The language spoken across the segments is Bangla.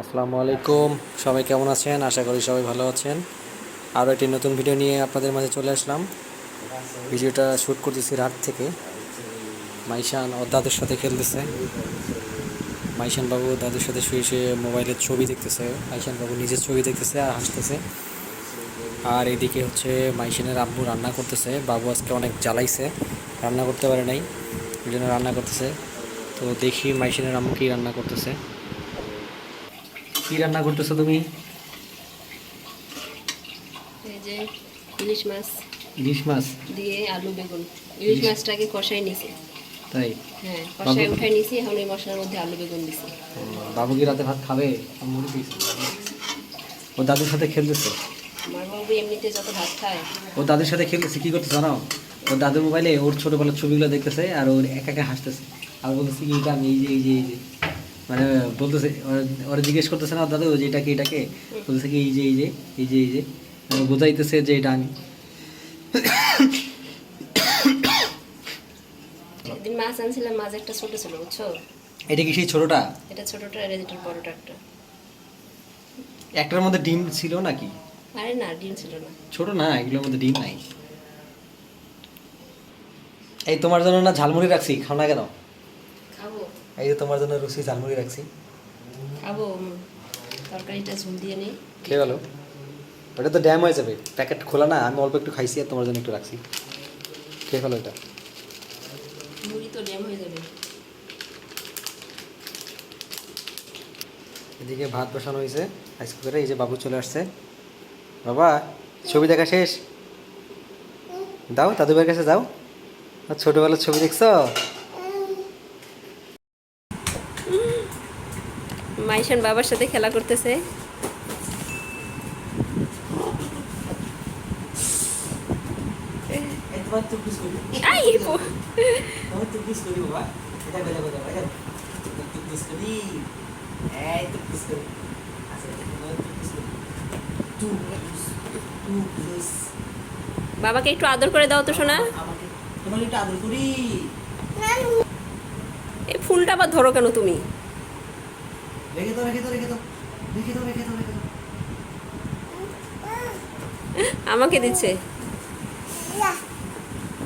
আসসালামু আলাইকুম। সবাই কেমন আছেন? আশা করি সবাই ভালো আছেন। আরও একটি নতুন ভিডিও নিয়ে আপনাদের মাঝে চলে আসলাম। ভিডিওটা শ্যুট করতেছি রাত থেকে। মাইশান ও দাদুর সাথে খেলতেছে। মাইশান বাবু দাদুর সাথে শুয়ে শুয়ে মোবাইলের ছবি দেখতেছে। মাইশান বাবু নিজের ছবি দেখতেছে আর হাসতেছে। আর এদিকে হচ্ছে মাইশানের আব্বু রান্না করতেছে। বাবু আজকে অনেক জ্বালাইছে। রান্না করতে পারে নাই। ওই জন্য রান্না করতেছে। তো দেখি মাইশানের আম্মু কী রান্না করতেছে। কি রান্না করতেছো তুমি? এই যে ইলিশ মাছ। ইলিশ মাছ? দিয়ে আলু বেগুন। ইলিশ মাছটাকে কষাই নিছি। তাই? হ্যাঁ কষাই উঠাই নিছি এখন এই মশলার মধ্যে আলু বেগুন দিছি। বাবু কি রাতে ভাত খাবে? মুড়ি দিয়েছে ও দাদুর সাথে খেলতেছে? আমার বাবু এমনিতে যত ভাত খায়। ও দাদুর সাথে খেলতেছে কি করতেছে জানো? ও দাদুর মোবাইলে ওর ছোটবেলার ছবিগুলো দেখতেছে আর ওর একা একা হাসতেছে। আর বলতেছে কি আমি এই যে এই যে এই যে। মানে বলতেছে ওরা- জিজ্ঞেস করতেছে না দাদু যে এটাকে এটাকে বলতেছে কি এই যে এই যে এই যে এই যে। বোঝাইতেছে যে এটা আমি। একদিন মাছ আনছিলাম মাছ একটা ছোট ছিল বুঝছ? এটা কি সেই ছোটটা? এটা ছোটটা আর এটার বড়টা একটা। একটার মধ্যে ডিম ছিল নাকি? আরে না ডিম ছিল না। ছোট না এগুলোর মধ্যে ডিম নাই। এই তোমার জন্য না ঝালমুড়ি রাখছি খাও না কেন? এই যে তোমার জন্য রুচি ঝালমুড়ি রাখছি। খাব তরকারিটা ঝুল দিয়ে নেই। খেয়ে গেলো ওটা তো ড্যাম হয়ে যাবে প্যাকেট খোলা না আমি অল্প একটু খাইছি আর তোমার জন্য একটু রাখছি। খেয়ে ফেলো এটা। মুড়ি তো ড্যাম হয়ে যাবে। এদিকে ভাত বসানো হয়েছে রাইস কুকারে এই যে বাবু চলে আসছে। বাবা ছবি দেখা শেষ? দাও দাদুভাইয়ের কাছে যাও। ছোটবেলার ছবি দেখছ? মাইশান বাবার সাথে খেলা করতেছে। বাবাকে একটু আদর করে দাও তো শোনা তোমাকে একটু আদর করি। এই ফুলটা আবার ধরো কেন তুমি? রেখে দাও রেখে দাও রেখে দাও রেখে দাও রেখে দাও রেখে দাও। আমাকে দিচ্ছে।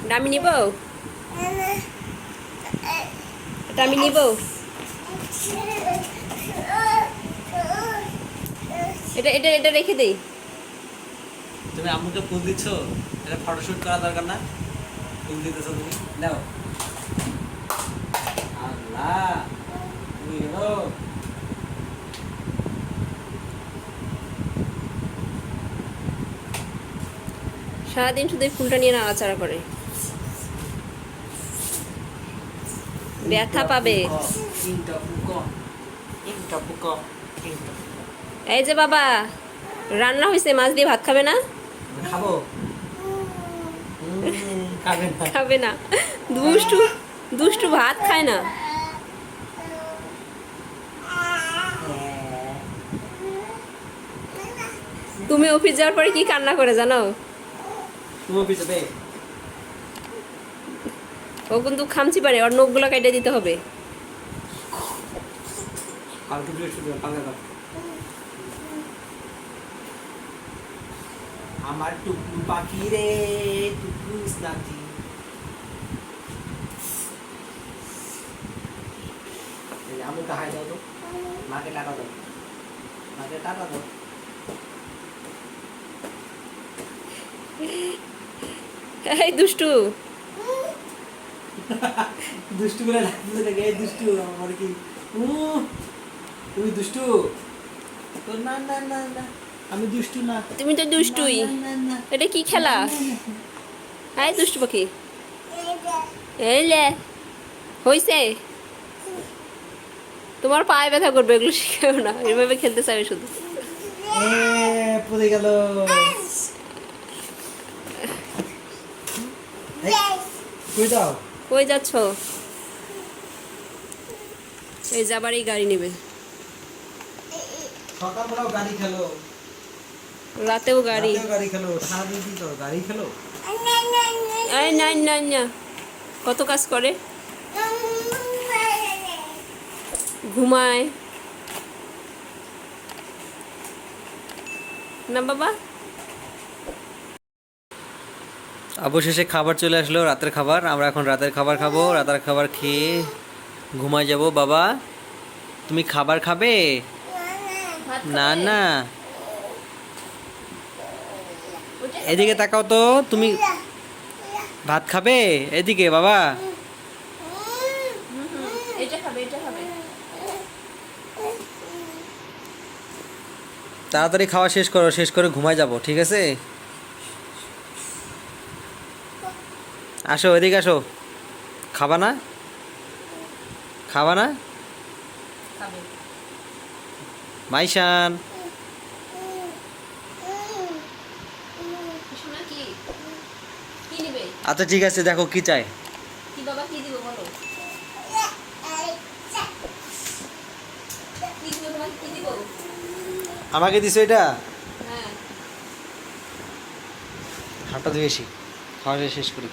এটা আমি নিব? এটা আমি নিব? এটা এটা এটা রেখে দেই। তুমি আম্মুকে ফুল দিচ্ছ? এটা ফটোশুট করা দরকার না। ফুল দিতেছো তুমি। নাও। আল্লাহ তুমি সারাদিন শুধু এই ফুলটা নিয়ে নাড়াচাড়া করে। ব্যথা পাবে। এই যে বাবা রান্না হয়েছে মাছ দিয়ে ভাত খাবে না? খাব। না খাবে না। দুষ্টু দুষ্টু ভাত খায় না। তুমি অফিস যাওয়ার পরে কি কান্না করে জানো? তুমি পিছনে ও কিন্তু খামচি পারে ওর নখগুলো কেটে দিতে হবে। কালকে বৃহস্পতিবার পাঙ্গা দাও আমার টুকু পাখি রে টুকু নাতি আমুকে হাই দাও তো। মাকে টাকা দাও। মাকে টাকা দাও। এই দুষ্টু। দুষ্টু ডাকতেছে নাকি এই দুষ্টু আমার কি? তুমি দুষ্টু? না না না না আমি দুষ্টু না। তুমি তো দুষ্টুই। এটা কি খেলা? এই দুষ্টু পাখি। এই লে হইছে। তোমার পায়ে ব্যথা করবে এগুলো শিখেও না। এভাবে খেলতে চাবে শুধু। পড়ে গেল। কই যাচ্ছ? এই যাবার এই গাড়ি নেবে। রাতেও গাড়ি। কত কাজ করে? ঘুমায়। না বাবা? অবশেষে খাবার চলে আসলো রাতের খাবার। আমরা এখন রাতের খাবার খাব। রাতের খাবার খেয়ে ঘুমায় যাব। বাবা তুমি খাবার খাবে? না? না। এদিকে তাকাও তো তুমি ভাত খাবে? এদিকে বাবা। তাড়াতাড়ি খাওয়া শেষ করো শেষ করে ঘুমায় যাব ঠিক আছে? আসো এদিকে আসো। খাবা না? খাবা না? মাইশান। আচ্ছা ঠিক আছে দেখো কি চাই। কি বাবা কি দিব বলো? আমাকে দিছো এটা? হ্যাঁ। হাতটা ধুয়ে আসি খাওয়া শেষ করি।